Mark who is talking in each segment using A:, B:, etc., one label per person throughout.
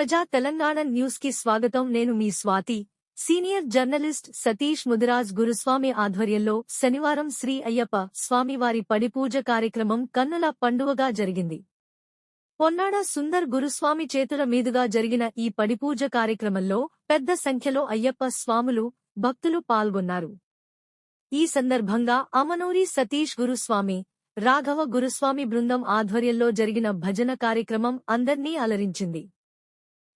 A: ప్రజా తెలంగాణ న్యూస్కి స్వాగతం. నేను మీ స్వాతి. సీనియర్ జర్నలిస్ట్ సతీష్ ముదిరాజ్ గురుస్వామి ఆధ్వర్యంలో శనివారం శ్రీ అయ్యప్ప స్వామివారి పడిపూజ కార్యక్రమం కన్నుల పండువగా జరిగింది. పొన్నాడ సుందర్ గురుస్వామి చేతుల మీదుగా జరిగిన ఈ పడిపూజ కార్యక్రమంలో పెద్ద సంఖ్యలో అయ్యప్ప స్వాములు భక్తులు పాల్గొన్నారు. ఈ సందర్భంగా అమనూరి సతీష్ గురుస్వామి రాఘవ గురుస్వామి బృందం ఆధ్వర్యంలో జరిగిన భజన కార్యక్రమం అందర్నీ అలరించింది.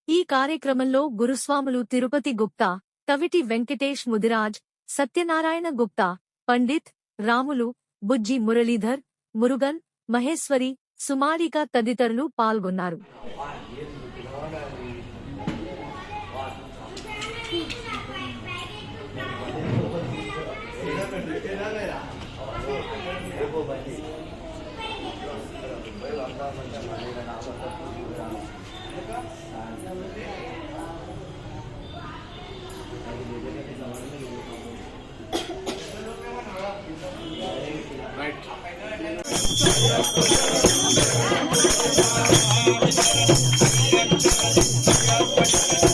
A: ఈ కార్యక్రమంలో గురుస్వాములు తిరుపతి గుప్తా కవిటి వెంకటేష్ ముదిరాజ్ సత్యనారాయణ గుప్తా పండిత్ రాములు బుజ్జి మురళీధర్ మురుగన్ మహేశ్వరి సుమారిక తదితరులు పాల్గొన్నారు.
B: Thank you.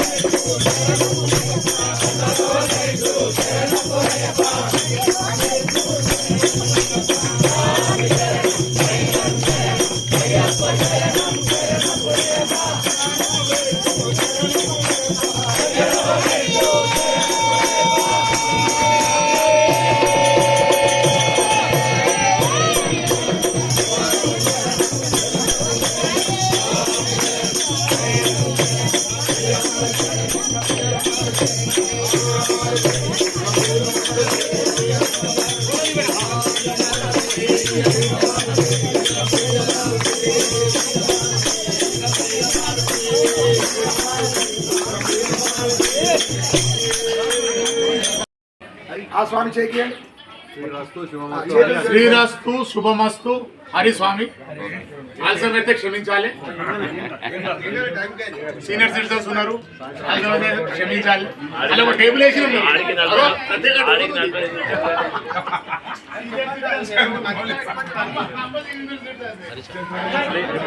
B: આ સ્વામી છે કે?
C: శ్రీరస్తు శుభమస్తు. హరి స్వామి ఆలస్యమైతే క్షమించాలి. సీనియర్ సిటిజన్స్ ఉన్నారు. క్షమించాలి. అలా ఒక టేబుల్ వేసి ఉంది. అదో, ప్రత్యేక టేబుల్ ఉంది.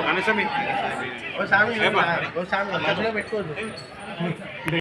B: ఓ స్వామి. ఓ స్వామి పెట్టుకోదు